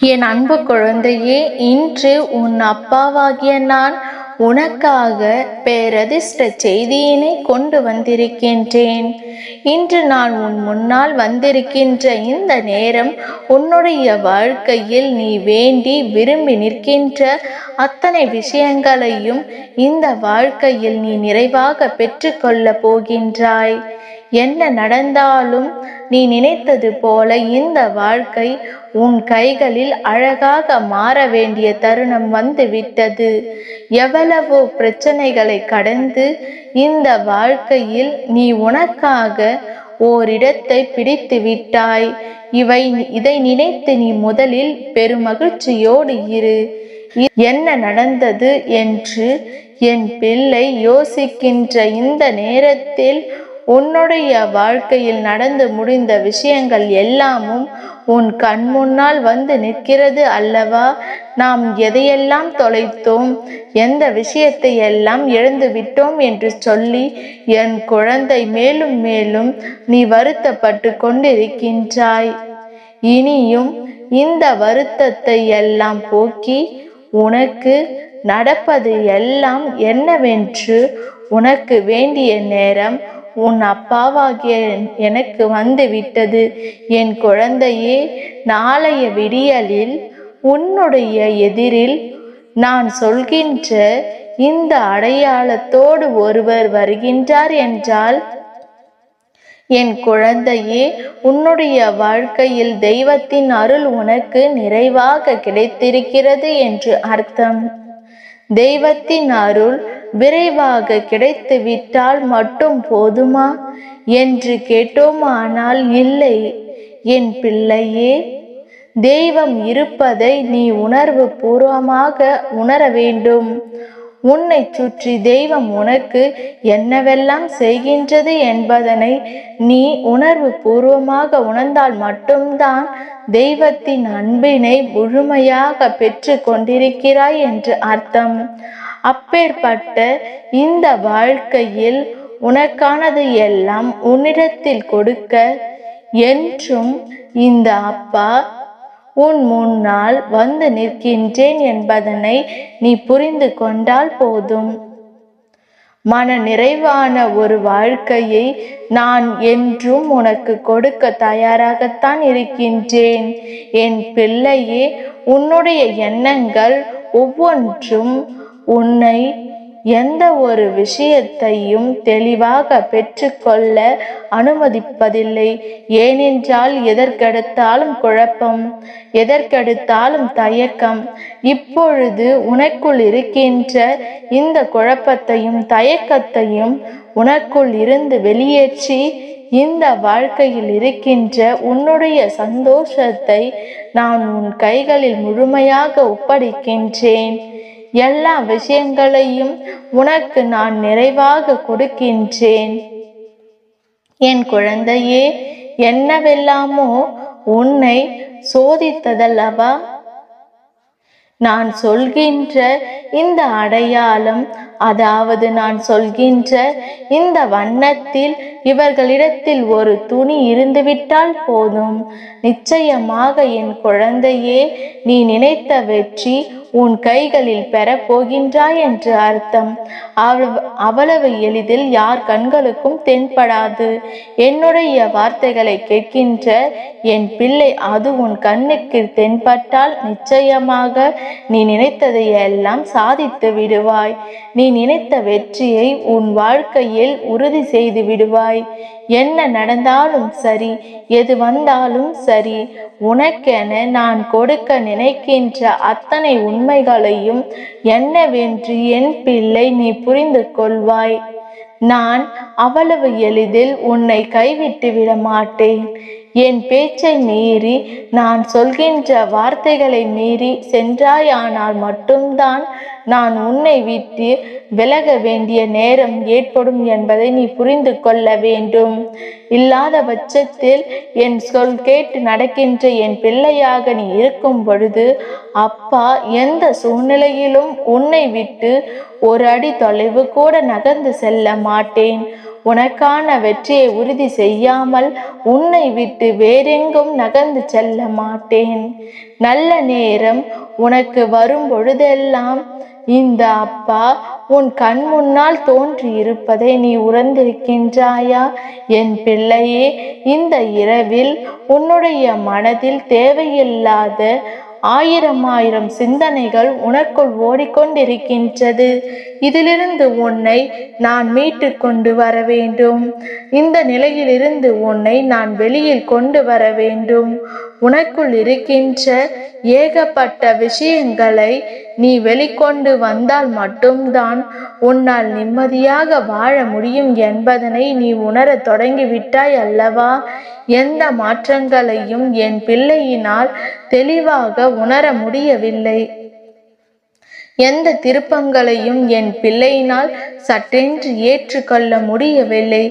என் அன்பு குழந்தையே இன்று உன் அப்பாவாகிய நான் உனக்காக பேரதிர்ஷ்ட செய்தியினை கொண்டு வந்திருக்கின்றேன். இன்று நான் உன் முன்னால் வந்திருக்கின்ற இந்த நேரம் உன்னுடைய வாழ்க்கையில் நீ வேண்டி விரும்பி நிற்கின்ற அத்தனை விஷயங்களையும் இந்த வாழ்க்கையில் நீ நிறைவாக பெற்றுக்கொள்ளப் போகின்றாய். என்ன நடந்தாலும் நீ நினைத்தது போல இந்த வாழ்க்கை உன் கைகளில் அழகாக மாற வேண்டிய தருணம் வந்து விட்டது எவ்வளவோ பிரச்சனைகளை கடந்து இந்த வாழ்க்கையில் நீ உனக்காக ஓரிடத்தை பிடித்து விட்டாய். இவை இதை நினைத்து நீ முதலில் பெருமகிழ்ச்சியோடு இரு. என்ன நடந்தது என்று என் பிள்ளை யோசிக்கின்ற இந்த நேரத்தில் உன்னுடைய வாழ்க்கையில் நடந்து முடிந்த விஷயங்கள் எல்லாமும் உன் கண் முன்னால் வந்து நிற்கிறது அல்லவா? நாம் எதையெல்லாம் தொலைத்தோம்? எந்த விஷயத்தை எல்லாம் இழந்து விட்டோம் என்று சொல்லி என் குழந்தை மேலும் மேலும் நீ வருத்தப்பட்டு கொண்டிருக்கின்றாய். இனியும் இந்த வருத்தத்தை எல்லாம் போக்கி உனக்கு நடப்பது எல்லாம் என்னவென்று உனக்கு வேண்டிய நேரம் உன் அப்பாவாகிய எனக்கு வந்து விட்டது. என் குழந்தையே நாளைய விடியலில் உன்னுடைய எதிரில் நான் சொல்கின்ற இந்த அடையாளத்தோடு ஒருவர் வருகின்றார் என்றால் என் குழந்தையே உன்னுடைய வாழ்க்கையில் தெய்வத்தின் அருள் உனக்கு நிறைவாக கிடைத்திருக்கிறது என்று அர்த்தம். தெய்வத்தின் அருள் விரைவாக கிடைத்து விட்டால் மட்டும் போதுமா? என்று கேட்டோமானால் இல்லை. என் பிள்ளையே தெய்வம் இருப்பதை நீ உணர்வு பூர்வமாக உணர வேண்டும். உன்னை சுற்றி தெய்வம் உனக்கு என்னவெல்லாம் செய்கின்றது என்பதனை நீ உணர்வு பூர்வமாக உணர்ந்தால் மட்டும்தான் தெய்வத்தின் அன்பினை முழுமையாக பெற்று கொண்டிருக்கிறாய் என்று அர்த்தம். அப்பேற்பட்ட இந்த வாழ்க்கையில் உனக்கானது எல்லாம் உன்னிடத்தில் கொடுக்க என்றும் இந்த அப்பா உன் முன்னால் வந்து நிற்கின்றேன் என்பதனை நீ புரிந்து கொண்டால் போதும். மன நிறைவான ஒரு வாழ்க்கையை நான் என்றும் உனக்கு கொடுக்க தயாராகத்தான் இருக்கின்றேன். என் பிள்ளையே உன்னுடைய எண்ணங்கள் ஒவ்வொன்றும் உன்னை எந்த ஒரு விஷயத்தையும் தெளிவாக பெற்றுக்கொள்ள அனுமதிப்பதில்லை. ஏனென்றால் எதற்கெடுத்தாலும் குழப்பம் எதற்கெடுத்தாலும் தயக்கம். இப்பொழுது உனக்குள் இருக்கின்ற இந்த குழப்பத்தையும் தயக்கத்தையும் உனக்குள் இருந்து வெளியேற்றி இந்த வாழ்க்கையில் இருக்கின்ற உன்னுடைய சந்தோஷத்தை நான் உன் கைகளில் முழுமையாக ஒப்படைக்கின்றேன். எல்லா விஷயங்களையும் உனக்கு நான் நிறைவாக கொடுக்கின்றேன். என் குழந்தையே என்னவெல்லாமோ உன்னை சோதித்ததல்லவா? நான் சொல்கின்ற இந்த அடையாளம் அதாவது நான் சொல்கின்ற இந்த வண்ணத்தில் இவர்களிடத்தில் ஒரு துணி இருந்துவிட்டால் போதும். நிச்சயமாக என் குழந்தையே நீ நினைத்த வெற்றி உன் கைகளில் பெறப்போகின்றாய் என்று அர்த்தம். அவ்வளவு எளிதில் யார் கண்களுக்கும் தென்படாது. என்னுடைய வார்த்தைகளை கேட்கின்ற என் பிள்ளை அது உன் கண்ணுக்கு தென்பட்டால் நிச்சயமாக நீ நினைத்ததை எல்லாம் சாதித்து விடுவாய். நீ நினைத்த வெற்றியை உன் வாழ்க்கையில் உறுதி செய்து விடுவாய். என்ன நடந்தாலும் சரி எது வந்தாலும் சரி உனக்கென நான் கொடுக்க நினைக்கின்ற அத்தனை உண்மைகளையும் என்னவென்று என் பிள்ளை நீ புரிந்து கொள்வாய். நான் அவ்வளவு எளிதில் உன்னை கைவிட்டு விட மாட்டேன். என் பேச்சை மீறி நான் சொல்கின்ற வார்த்தைகளை மீறி சென்றாயானால் மட்டும்தான் நான் உன்னை விட்டு விலக வேண்டிய நேரம் ஏற்படும் என்பதை நீ புரிந்து கொள்ள வேண்டும். இல்லாத பட்சத்தில் என் சொல் கேட்டு நடக்கின்ற என் பிள்ளையாக நீ இருக்கும் பொழுது அப்பா எந்த சூழ்நிலையிலும் உன்னை விட்டு ஒரு அடி தொலைவு கூட நகர்ந்து செல்ல மாட்டேன். உனக்கான வெற்றியை உறுதி செய்யாமல் உன்னை விட்டு வேறெங்கும் நகர்ந்து செல்ல மாட்டேன். நல்ல நேரம் உனக்கு வரும் பொழுதெல்லாம் இந்த அப்பா உன் கண் முன்னால் தோன்றி இருப்பதை நீ உணர்ந்திருக்கின்றாயா? என் பிள்ளையே இந்த இரவில் உன்னுடைய மனதில் தேவையில்லாத ஆயிரம் ஆயிரம் சிந்தனைகள் உனக்குள் ஓடிக்கொண்டிருக்கின்றது. இதிலிருந்து உன்னை நான் மீட்டு கொண்டு வர வேண்டும். இந்த நிலையிலிருந்து உன்னை நான் வெளியில் கொண்டு வர வேண்டும். உனக்குள் இருக்கின்ற ஏகப்பட்ட விஷயங்களை நீ வெளிக்கொண்டு வந்தால் மட்டும்தான் உன்னால் நிம்மதியாக வாழ முடியும் என்பதனை நீ உணரத் தொடங்கிவிட்டாய் அல்லவா? எந்த மாற்றங்களையும் என் பிள்ளையினால் தெளிவாக உணர முடியவில்லை. எந்த திருப்பங்களையும் என் பிள்ளையினால் சட்டென்று ஏற்றுக்கொள்ள முடியவில்லை.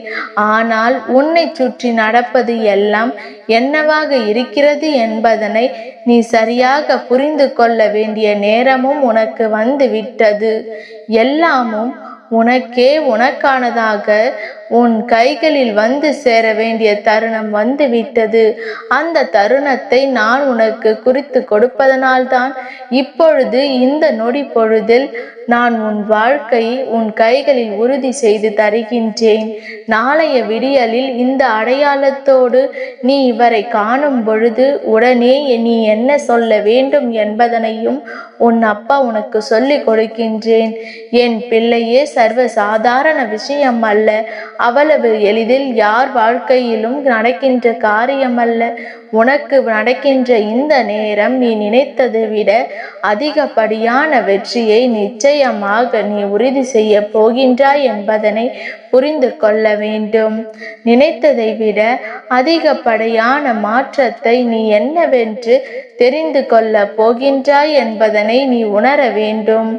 ஆனால் உன்னை சுற்றி நடப்பது எல்லாம் என்னவாக இருக்கிறது என்பதனை நீ சரியாக புரிந்து கொள்ள வேண்டிய நேரமும் உனக்கு வந்து விட்டது எல்லாமும் உனக்கே உனக்கானதாக உன் கைகளில் வந்து சேர வேண்டிய தருணம் வந்துவிட்டது. அந்த தருணத்தை நான் உனக்கு குறித்து கொடுப்பதனால்தான். இப்பொழுது இந்த நொடி பொழுதில் நான் உன் வாழ்க்கையை உன் கைகளில் உறுதி செய்து தருகின்றேன். நாளைய விடியலில் இந்த அடையாளத்தோடு நீ இவரை காணும் பொழுது உடனே நீ என்ன சொல்ல வேண்டும் என்பதனையும் உன் அப்பா உனக்கு சொல்லிக் கொடுக்கின்றேன். என் பிள்ளையே சர்வ சாதாரண விஷயம் அல்ல. அவ்வளவு எளிதில் யார் வாழ்க்கையிலும் நடக்கின்ற காரியமல்ல. உனக்கு நடக்கின்ற இந்த நேரம் நீ நினைத்ததை விட அதிகப்படியான வெற்றியை நிச்சயமாக நீ உறுதி செய்ய போகின்றாய் என்பதனை புரிந்து கொள்ள வேண்டும். நினைத்ததை விட அதிகப்படியான மாற்றத்தை நீ என்னவென்று தெரிந்து கொள்ள போகின்றாய் என்பதனை நீ உணர வேண்டும்.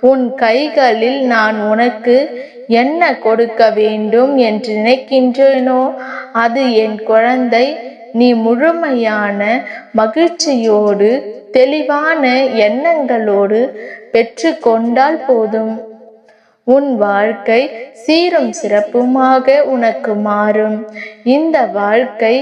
உன் கைகளில் நான் உனக்கு என்ன கொடுக்க வேண்டும் என்று நினைக்கின்றேனோ அது என் குழந்தை. நீ முழுமையான மகிழ்ச்சியோடு தெளிவான எண்ணங்களோடு பெற்று கொண்டால் போதும். உன் வாழ்க்கை சீரும் சிறப்புமாக உனக்கு மாறும். இந்த வாழ்க்கை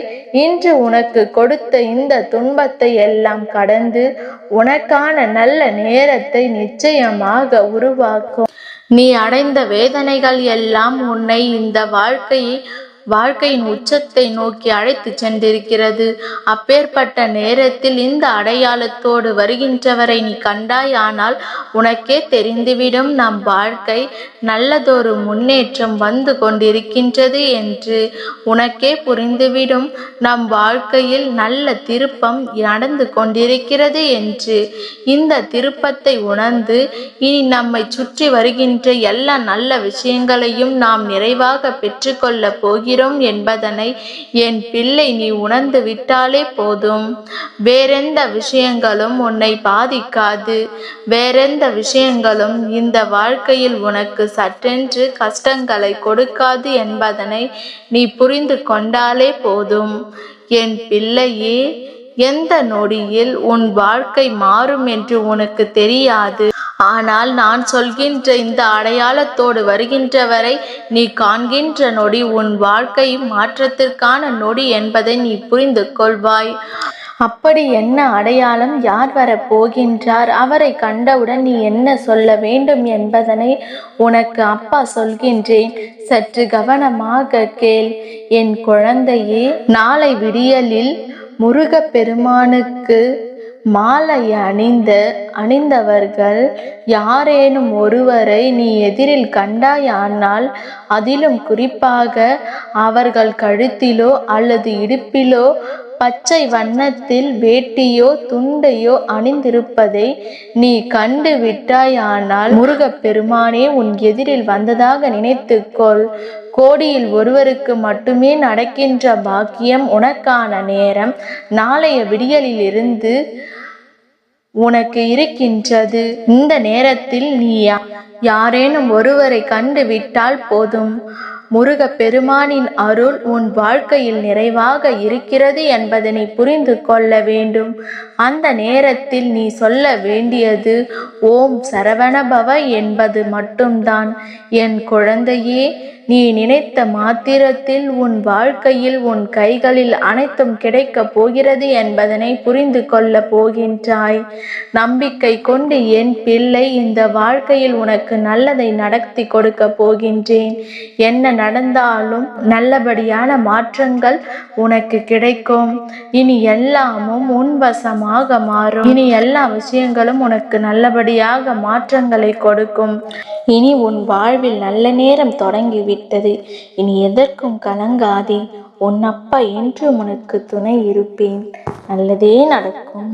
இன்று உனக்கு கொடுத்த இந்த துன்பத்தை எல்லாம் கடந்து உனக்கான நல்ல நேரத்தை நிச்சயமாக உருவாக்கும். நீ அடைந்த வேதனைகள் எல்லாம் உன்னை இந்த வாழ்க்கையை வாழ்க்கையின் உச்சத்தை நோக்கி அழைத்து சென்றிருக்கிறது. அப்பேற்பட்ட நேரத்தில் இந்த அடையாளத்தோடு வருகின்றவரை நீ கண்டாயானால் உனக்கே தெரிந்துவிடும் நம் வாழ்க்கை நல்லதொரு முன்னேற்றம் வந்து கொண்டிருக்கின்றது என்று உனக்கே புரிந்துவிடும். நம் வாழ்க்கையில் நல்ல திருப்பம் நடந்து கொண்டிருக்கிறது என்று இந்த திருப்பத்தை உணர்ந்து இனி நம்மை சுற்றி வருகின்ற எல்லா நல்ல விஷயங்களையும் நாம் நிறைவாக பெற்றுக்கொள்ளப் போகிறோம். போகிறோம் என்பதனை என் பிள்ளை நீ உணர்ந்து விட்டாலே போதும். வேறெந்த விஷயங்களும் உன்னை பாதிக்காது. வேறெந்த விஷயங்களும் இந்த வாழ்க்கையில் உனக்கு சற்றென்று கஷ்டங்களை கொடுக்காது என்பதனை நீ புரிந்து கொண்டாலே போதும். என் பிள்ளையே எந்த நொடியில் உன் வாழ்க்கை மாறும் என்று உனக்கு தெரியாது. ஆனால் நான் சொல்கின்ற இந்த அடையாளத்தோடு வருகின்றவரை நீ காண்கின்ற நொடி உன் வாழ்க்கை மாற்றத்திற்கான நொடி என்பதை நீ புரிந்து கொள்வாய். அப்படி என்ன அடையாளம்? யார் வரப் போகின்றார்? அவரை கண்டவுடன் நீ என்ன சொல்ல வேண்டும் என்பதனை உனக்கு அப்பா சொல்கின்றேன். சற்று கவனமாக கேள். என் குழந்தையே நாளை விடியலில் முருகப் பெருமானுக்கு மாலை அணிந்த அணிந்தவர்கள் யாரேனும் ஒருவரை நீ எதிரில் கண்டாயானால் அதிலும் குறிப்பாக அவர்கள் கழுத்திலோ அல்லது இடுப்பிலோ பச்சை வண்ணத்தில் வேட்டியோ துண்டையோ அணிந்திருப்பதை நீ கண்டு விட்டாயானால் முருகப்பெருமானே உன் எதிரில் வந்ததாக நினைத்துக்கொள். கோடியில் ஒருவருக்கு மட்டுமே நடக்கின்ற பாக்கியம் உனக்கான நேரம். நாளைய விடியலிலிருந்து உனக்கு இருக்கின்றது. இந்த நேரத்தில் நீ யாரேனும் ஒருவரை கண்டு விட்டால் போதும். முருக பெருமானின் அருள் உன் வாழ்க்கையில் நிறைவாக இருக்கிறது என்பதனை புரிந்து கொள்ள வேண்டும். அந்த நேரத்தில் நீ சொல்ல வேண்டியது ஓம் சரவணபவ என்பது மட்டும்தான். என் குழந்தையே நீ நினைத்த மாத்திரத்தில் உன் வாழ்க்கையில் உன் கைகளில் அனைத்தும் கிடைக்கப் போகிறது என்பதனை புரிந்து கொள்ளப் போகின்றாய். நம்பிக்கை கொண்டு என் பிள்ளை இந்த வாழ்க்கையில் உனக்கு நல்லதை நடத்தி கொடுக்க போகின்றேன். என்ன நடந்தாலும் நல்லபடியான மாற்றங்கள் உனக்கு கிடைக்கும். இனி எல்லாமும் உன் வசமாக மாறும். இனி எல்லா விஷயங்களும் உனக்கு நல்லபடியாக மாற்றங்களை கொடுக்கும். இனி உன் வாழ்வில் நல்ல நேரம் தொடங்கிவிட்டது. இனி எதற்கும் கலங்காதே. உன் அப்பா என்று உனக்கு துணை இருப்பேன். நல்லதே நடக்கும்.